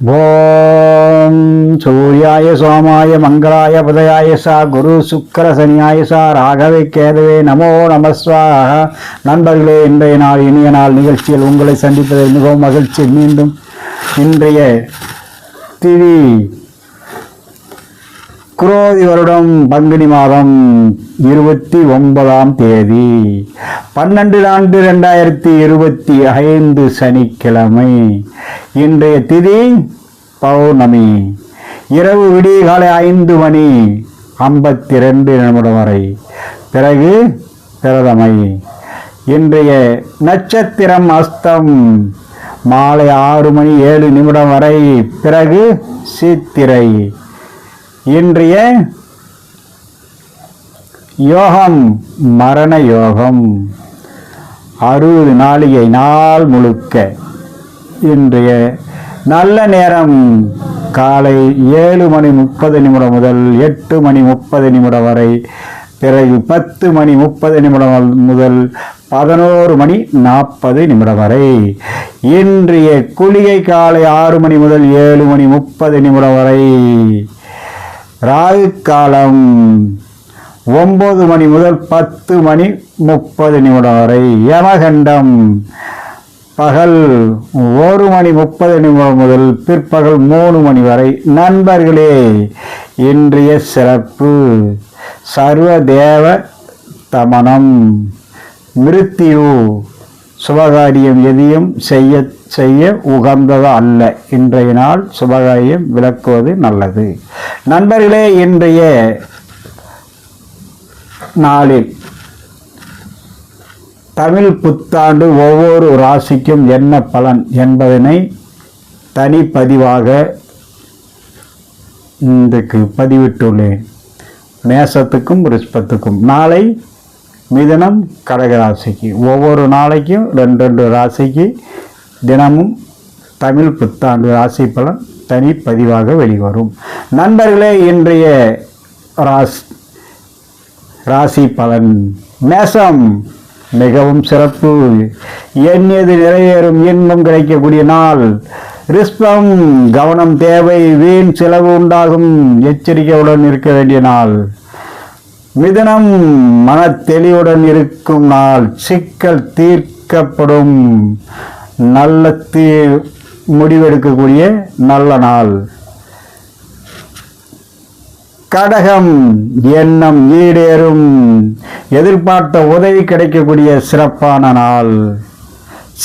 ஓம். சூர்யாய சோமாய மங்களாய புதயாய சா குரு சுக்கர சனியாய சா ராகவே கேதவே நமோ நமஸ்வாக நண்பர்களே இன்றைய நாள் இனிய நாள் நிகழ்ச்சியில் உங்களை சந்திப்பதில் மிகவும் மகிழ்ச்சி. மீண்டும் இன்றைய திவி குரோதி வருடம் பங்குனி மாதம் இருபத்தி ஒன்பதாம் தேதி பன்னெண்டு நான்கு ரெண்டாயிரத்தி இருபத்தி ஐந்து சனிக்கிழமை இன்றைய திதி பௌர்ணமி. இரவு விடிய காலை ஐந்து மணி ஐம்பத்தி ரெண்டு நிமிடம் வரை. பிறகு பிரதமை. இன்றைய நட்சத்திரம் அஸ்தம். மாலை ஆறு மணி ஏழு நிமிடம் வரை. பிறகு சித்திரை. இன்றைய யோகம் மரண யோகம். அறுபது நாளிகை நாள் முழுக்க இன்றைய நல்ல நேரம். காலை ஏழு மணி முப்பது நிமிடம் முதல் எட்டு மணி முப்பது நிமிடம் வரை பிறகு பத்து மணி முப்பது நிமிடம் முதல் பதினோரு மணி நாற்பது நிமிடம் வரை. இன்றைய குளிகை காலை ஆறு மணி முதல் ஏழு மணி முப்பது நிமிடம் வரை. ராகு காலம் ஒன்பது மணி முதல் பத்து மணி முப்பது நிமிடம் வரை யமகண்டம். பகல் ஒரு மணி முப்பது நிமிடம் முதல் பிற்பகல் மூணு மணி வரை நண்பர்களே இன்றைய சிறப்பு சர்வதேவ தமனம். மிருத்தியு சுபகாரியம் எதையும் செய்ய செய்ய உகந்தது அல்ல. இன்றைய நாள் சுபகாரியம் விளக்குவது நல்லது. நண்பர்களே இன்றைய நாளில் தமிழ் புத்தாண்டு ஒவ்வொரு ராசிக்கும் என்ன பலன் என்பதனை தனிப்பதிவாக இன்றைக்கு பதிவிட்டுள்ளேன். மேசத்துக்கும் ரிஷ்பத்துக்கும். நாளை மிதனம் கடகராசிக்கு. ஒவ்வொரு நாளைக்கும் ரெண்டு ரெண்டு ராசிக்கு தினமும் தமிழ் புத்தாண்டு ராசி பலன் தனிப்பதிவாக வெளிவரும். நண்பர்களே இன்றைய ராசி ராசி பலன். மேசம் மிகவும் சிறப்பு. எண்ணியது நிறைவேறும் இன்பம் கிடைக்கக்கூடிய நாள். ரிஸ்பம் கவனம் தேவை வீண் செலவு உண்டாகும். எச்சரிக்கையுடன் இருக்க வேண்டிய நாள். மிதனம் மன தெளிவுடன் இருக்கும் நாள். சிக்கல் தீர்க்கப்படும். நல்ல தீ முடிவெடுக்கக்கூடிய நல்ல நாள். கடகம் எண்ணம் ஈடேறும். எதிர்பார்த்த உதவி கிடைக்கக்கூடிய சிறப்பான நாள்.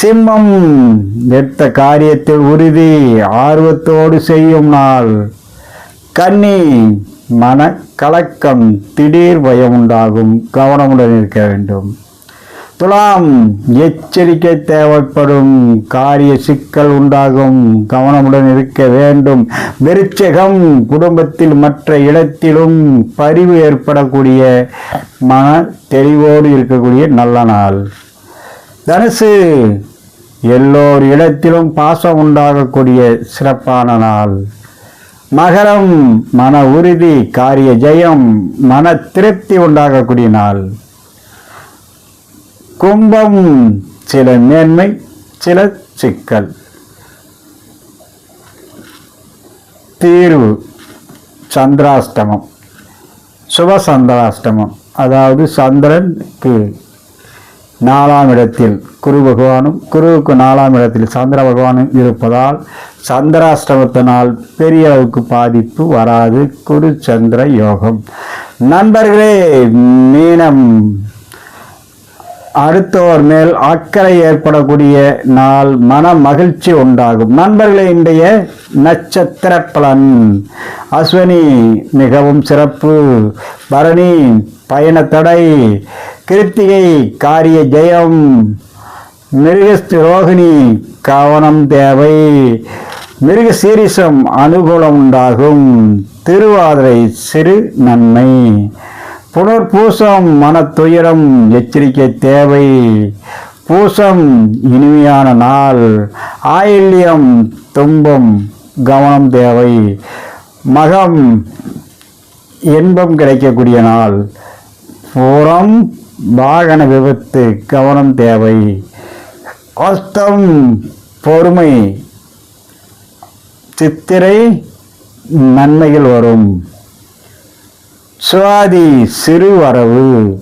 சிம்மம் எடுத்த காரியத்தில் உறுதி ஆர்வத்தோடு செய்யும் நாள். கன்னி மன கலக்கம் திடீர் பயம் உண்டாகும். கவனமுடன் இருக்க வேண்டும். துலாம் எச்சரிக்கை தேவைப்படும். காரிய சிக்கல் உண்டாகும். கவனமுடன் இருக்க வேண்டும். விருச்சகம் குடும்பத்தில் மற்ற இடத்திலும் பரிவு ஏற்படக்கூடிய மன தெளிவோடு இருக்கக்கூடிய நல்ல நாள். தனுசு எல்லோர் இடத்திலும் பாசம் உண்டாகக்கூடிய சிறப்பான நாள். மகரம் மன உறுதி காரிய ஜெயம் மன திருப்தி உண்டாகக்கூடிய நாள். கும்பம் சில மேன்மை சில சிக்கல். தீர்வு சந்திராஷ்டமம். சுப சந்திராஷ்டமம் அதாவது சந்திரனுக்கு நாலாம் இடத்தில் குரு பகவானும் குருவுக்கு நாலாம் இடத்தில் சந்திர பகவானும் இருப்பதால் சந்திராஷ்டமத்தினால் பெரிய அளவுக்கு பாதிப்பு வராது. குரு சந்திர யோகம். நண்பர்களே மீனம் அடுத்தவர் மேல் அக்கறை ஏற்படக்கூடிய நாள் மன மகிழ்ச்சி உண்டாகும். நண்பர்களே இன்றைய நட்சத்திர பலன் அஸ்வினி மிகவும் சிறப்பு. பரணி பயண தடை. கிருத்திகை காரிய ஜெயம். மிருகஸ்து ரோகிணி கவனம் தேவை. மிருக சீரிசம் அனுகூலம் உண்டாகும். திருவாதிரை சிறு நன்மை. புனர்பூசம் மனத்துயரம் எச்சரிக்கை தேவை. பூசம் இனிமையான நாள். ஆயில்யம் துன்பம் கவனம் தேவை. மகம் இன்பம் கிடைக்கக்கூடிய நாள். பூரம் வாகன விபத்து கவனம் தேவை. அஸ்தம் பொறுமை. சித்திரை நன்மைகள் வரும். சுவாதி சிறுவரவு.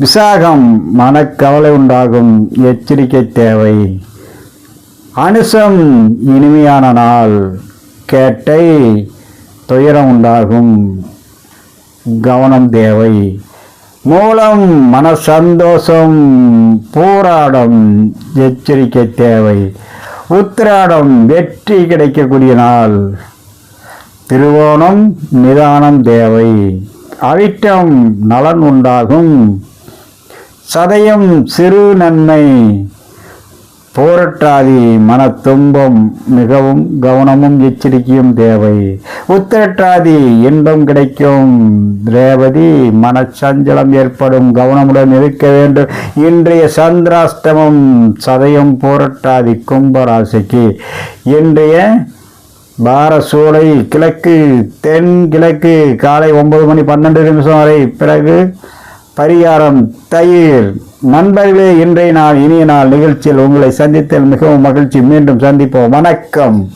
விசாகம் மனக்கவலை உண்டாகும் எச்சரிக்கை தேவை. அனுசம் இனிமையான நாள் கேட்டை துயரம் உண்டாகும் கவனம் தேவை. மூலம் மன சந்தோஷம் போராடம் எச்சரிக்கை தேவை. உத்திராடம் வெற்றி கிடைக்கக்கூடிய நாள். திருவோணம் நிதானம் தேவை. அவிட்டம் நலன் உண்டாகும். சதயம் சிறு நன்மை. போரட்டாதி மன துன்பம் மிகவும் கவனமும் எச்சரிக்கையும் தேவை. உத்திரட்டாதி இன்பம் கிடைக்கும். ரேவதி மனச்சஞ்சலம் ஏற்படும். கவனமுடன் இருக்க வேண்டும். இன்றைய சந்திராஷ்டமம் சதயம் போரட்டாதி கும்பராசிக்கு. இன்றைய பாரசூளை கிழக்கு தென் கிழக்கு காலை ஒன்பது மணி பன்னெண்டு நிமிஷம் வரை. பிறகு பரிகாரம் தயிர். நண்பர்களே இன்றைய நாள் இனிய நாள் நிகழ்ச்சியில் உங்களை சந்தித்தல் மிகவும் மகிழ்ச்சி. மீண்டும் சந்திப்போம். வணக்கம்.